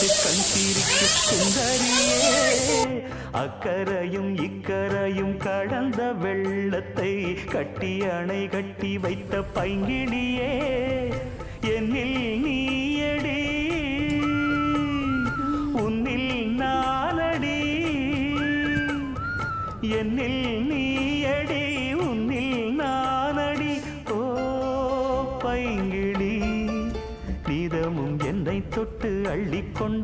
பார்த்து கண் சிரிக்கு சுந்தரியே. அக்கரையும் இக்கரையும் கடந்த வெள்ளத்தை கட்டி அணை கட்டி வைத்த பைங்கிளியே என்னில் நீயடி உன்னில் நானடி. என்னில் நீயடி உன்னில் நானடி. ஓ பைங்கிளி என்னை தொட்டு அள்ளிக்கொண்ட